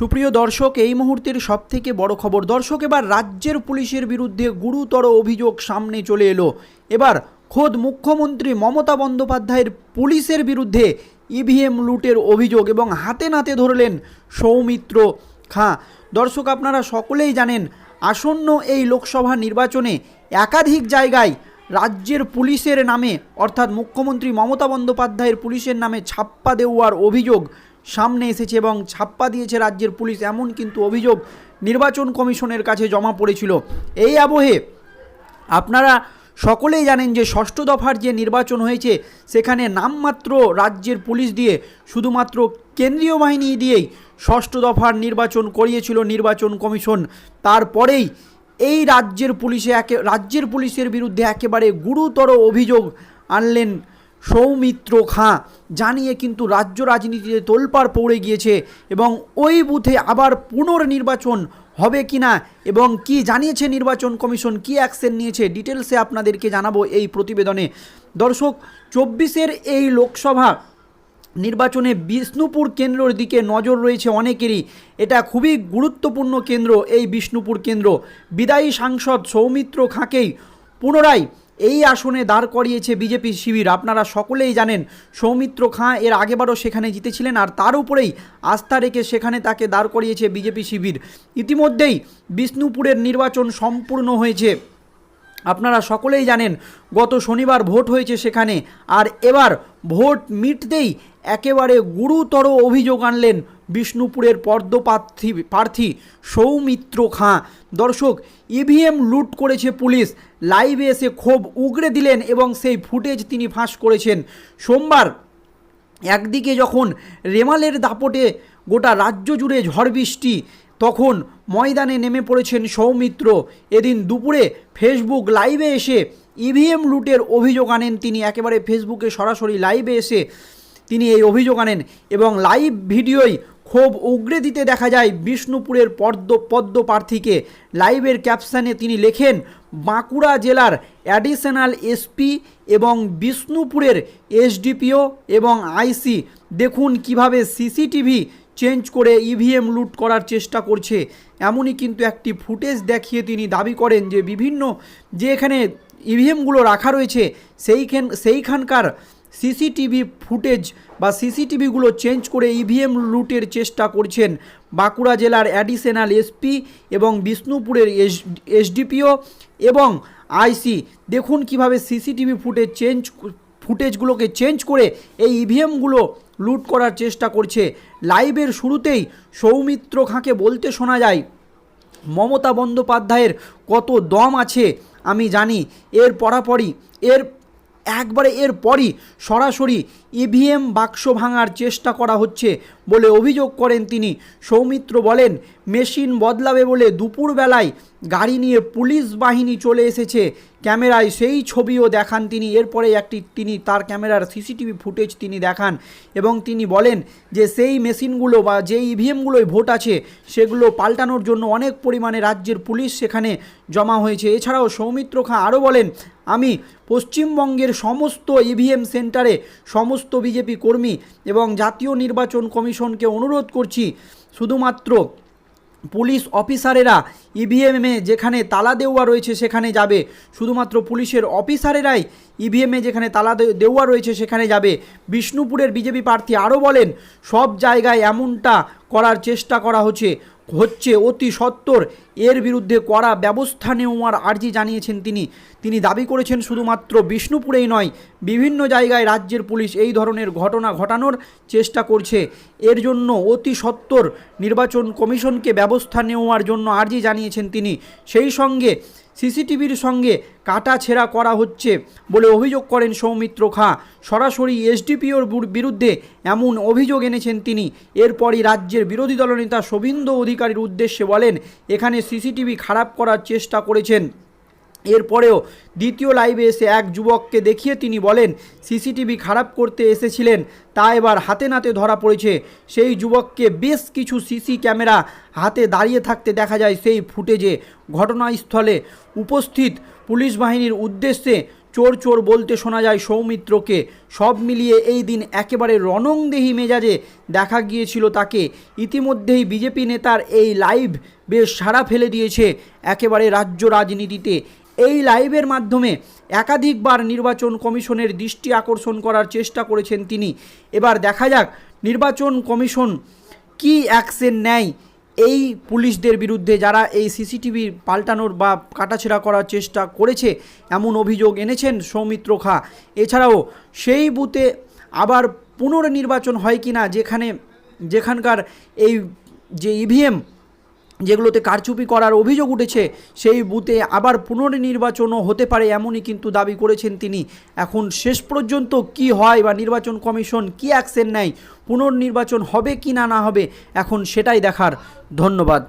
সুপ্রিয় দর্শক, এই মুহূর্তের সবথেকে বড় খবর, দর্শক, এবার রাজ্যের পুলিশের বিরুদ্ধে গুরুতর অভিযোগ সামনে চলে এলো। এবার খোদ মুখ্যমন্ত্রী মমতা বন্দ্যোপাধ্যায়ের পুলিশের বিরুদ্ধে ইভিএম লুটের অভিযোগ এবং হাতে নাতে ধরলেন সৌমিত্র খাঁ। দর্শক, আপনারা সকলেই জানেন, আসন্ন এই লোকসভা নির্বাচনে একাধিক জায়গায় রাজ্যের পুলিশের নামে, অর্থাৎ মুখ্যমন্ত্রী মমতা বন্দ্যোপাধ্যায়ের পুলিশের নামে ছাপ্পা দেওয়ার অভিযোগ সামনে এসেছে এবং ছাপ্পা দিয়েছে রাজ্যের পুলিশ, এমন কিন্তু অভিযোগ নির্বাচন কমিশনের কাছে জমা পড়েছিল। এই আবহে আপনারা সকলেই জানেন যে ষষ্ঠ দফার যে নির্বাচন হয়েছে, সেখানে নামমাত্র রাজ্যের পুলিশ দিয়ে, শুধুমাত্র কেন্দ্রীয় বাহিনী দিয়েই ষষ্ঠ দফার নির্বাচন করিয়েছিল নির্বাচন কমিশন। তারপরেই এই রাজ্যের পুলিশে একে, রাজ্যের পুলিশের বিরুদ্ধে একেবারে গুরুতর অভিযোগ আনলেন সৌমিত্র খাঁ জানিয়ে কিন্তু রাজ্য রাজনীতিতে তোলপাড় পড়ে গিয়েছে এবং ওই বুথে আবার পুনর্নির্বাচন হবে কি না এবং কি জানিয়েছে নির্বাচন কমিশন, কি অ্যাকশন নিয়েছে ডিটেলসে আপনাদেরকে জানাব এই প্রতিবেদনে। দর্শক, চব্বিশের এই লোকসভা নির্বাচনে বিষ্ণুপুর কেন্দ্রের দিকে নজর রয়েছে অনেকেরই। এটা খুবই গুরুত্বপূর্ণ কেন্দ্র, এই বিষ্ণুপুর কেন্দ্র। বিদায়ী সাংসদ সৌমিত্র খাঁকেই পুনরায় এই আসনে দাঁড় করিয়েছে বিজেপি শিবির। আপনারা সকলেই জানেন, সৌমিত্র খাঁ এর আগেবারও সেখানে জিতেছিলেন আর তার উপরেই আস্থা রেখে সেখানে তাকে দাঁড় করিয়েছে বিজেপি শিবির। ইতিমধ্যেই বিষ্ণুপুরের নির্বাচন সম্পূর্ণ হয়েছে। আপনারা সকলেই জানেন, গত শনিবার ভোট হয়েছে সেখানে। আর এবার ভোট মিটতেই একেবারে গুরুতর অভিযোগ আনলেন বিষ্ণুপুরের পদ্মপ্রার্থী প্রার্থী সৌমিত্র খাঁ। দর্শক ইভিএম লুট করেছে পুলিশ। লাইভে এসে ক্ষোভ উগড়ে দিলেন এবং সেই ফুটেজ তিনি ফাঁস করেছেন। সোমবার একদিকে যখন রেমালের দাপটে গোটা রাজ্য জুড়ে ঝড় বৃষ্টি, তখন ময়দানে নেমে পড়েছেন সৌমিত্র। এদিন দুপুরে ফেসবুক লাইভে এসে ইভিএম লুটের অভিযোগ আনেন তিনি। একেবারে ফেসবুকে সরাসরি লাইভে এসে তিনি এই অভিযোগ আনেন এবং লাইভ ভিডিওই ক্ষোভ উগড়ে দিতে দেখা যায় বিষ্ণুপুরের পদ্ম পদ্ম প্রার্থীকে লাইভের ক্যাপশানে তিনি লেখেন, বাঁকুড়া জেলার অ্যাডিশনাল এসপি এবং বিষ্ণুপুরের এসডিপিও এবং আইসি। দেখুন কীভাবে সিসিটিভি চেঞ্জ করে ইভিএম লুট করার চেষ্টা করছে। এমনই কিন্তু একটি ফুটেজ দেখিয়ে তিনি দাবি করেন যে বিভিন্ন যে এখানে ইভিএমগুলো রাখা রয়েছে, সেইখান সেইখানকার সিসিটিভি ফুটেজ বা সিসিটিভিগুলো চেঞ্জ করে ইভিএম লুটের চেষ্টা করছেন বাঁকুড়া জেলার অ্যাডিশনাল এসপি এবং বিষ্ণুপুরের এস, এসডিপিও এবং আইসি। দেখুন কীভাবে সিসিটিভি ফুটেজ চেঞ্জ ফুটেজগুলোকে চেঞ্জ করে এই ইভিএমগুলো লুট করার চেষ্টা করছে। লাইভের শুরুতেই সৌমিত্র খাঁকে বলতে শোনা যায়, মমতা বন্দ্যোপাধ্যায়ের কত দম আছে আমি জানি, এর পরাপরই, এর একবারে এর পরই সরাসরি ইভিএম বাক্স ভাঙার চেষ্টা করা হচ্ছে বলে অভিযোগ করেন তিনি। সৌমিত্র বলেন, মেশিন বদলাবে বলে দুপুরবেলায় গাড়ি নিয়ে পুলিশ বাহিনী চলে এসেছে। ক্যামেরায় সেই ছবিও দেখান তিনি। এরপরে একটি তিনি তার ক্যামেরার সিসিটিভি ফুটেজ তিনি দেখান এবং তিনি বলেন যে, সেই মেশিনগুলো বা যে ইভিএমগুলোয় ভোট আছে, সেগুলো পাল্টানোর জন্য অনেক পরিমাণে রাজ্যের পুলিশ সেখানে জমা হয়েছে। এছাড়াও সৌমিত্র খাঁ আরও বলেন আমি পশ্চিমবঙ্গের সমস্ত ইভিএম সেন্টারে সমস্ত বিজেপি কর্মী এবং জাতীয় নির্বাচন কমিশনকে অনুরোধ করছি, শুধুমাত্র পুলিশ অফিসারেরা ইভিএমে যেখানে তালা দেওয়া রয়েছে সেখানে যাবে, শুধুমাত্র পুলিশের অফিসারেরাই ইভিএমে যেখানে তালা দেওয়া রয়েছে সেখানে যাবে। বিষ্ণুপুরের বিজেপি প্রার্থী আরও বলেন, সব জায়গায় এমনটা করার চেষ্টা করা হচ্ছে হচ্ছে অতি সত্বর এর বিরুদ্ধে করা ব্যবস্থা নেওয়ার আর্জি জানিয়েছেন তিনি। তিনি দাবি করেছেন শুধুমাত্র বিষ্ণুপুরেই নয়, বিভিন্ন জায়গায় রাজ্যের পুলিশ এই ধরনের ঘটনা ঘটানোর চেষ্টা করছে। এর জন্য অতি সত্বর নির্বাচন কমিশনকে ব্যবস্থা নেওয়ার জন্য আর্জি জানিয়েছেন তিনি। সেই সঙ্গে সিসিটিভির সঙ্গে কাটা ছেঁড়া করা হচ্ছে বলে অভিযোগ করেন সৌমিত্র খাঁ। সরাসরি এসডিপিওর বিরুদ্ধে এমন অভিযোগ এনেছেন তিনি। এরপরই রাজ্যের বিরোধী দলনেতা শোভিন্দু অধিকারীর উদ্দেশ্যে বলেন, এখানে সিসিটিভি খারাপ করার চেষ্টা করেছেন। এরপরেও দ্বিতীয় লাইভে এসে এক যুবককে দেখিয়ে তিনি বলেন, সিসিটিভি খারাপ করতে এসেছিলেন, তা এবার হাতে নাতে ধরা পড়েছে। সেই যুবককে বেশ কিছু সিসি ক্যামেরা হাতে দাঁড়িয়ে থাকতে দেখা যায় সেই ফুটেজে। ঘটনাস্থলে উপস্থিত পুলিশ বাহিনীর উদ্দেশ্যে চোর চোর বলতে শোনা যায় সৌমিত্রকে। সব মিলিয়ে এই দিন একেবারে রণংদেহী মেজাজে দেখা গিয়েছিল তাকে। ইতিমধ্যেই বিজেপি নেতার এই লাইভ বেশ সাড়া ফেলে দিয়েছে একেবারে রাজ্য রাজনীতিতে। এই লাইভের মাধ্যমে একাধিকবার নির্বাচন কমিশনের দৃষ্টি আকর্ষণ করার চেষ্টা করেছেন তিনি। এবার দেখা যাক নির্বাচন কমিশন কি অ্যাকশন নেয় এই পুলিশদের বিরুদ্ধে, যারা এই সিসিটিভি পাল্টানোর বা কাটাছেড়া করার চেষ্টা করেছে, এমন অভিযোগ এনেছেন সৌমিত্র খা। এছাড়াও সেই বুথে আবার পুনর্নির্বাচন হয় কি না যেখানে, যেখানকার এই যে ইভিএম যেগুলোতে কারচুপি করার অভিযোগ উঠেছে, সেই বুথে আবার পুনর্নির্বাচনও হতে পারে এমনই কিন্তু দাবি করেছেন তিনি। এখন শেষ পর্যন্ত কি হয় বা নির্বাচন কমিশন কি অ্যাকশন নেয়, পুনর্নির্বাচন হবে কি না না হবে, এখন সেটাই দেখার। ধন্যবাদ।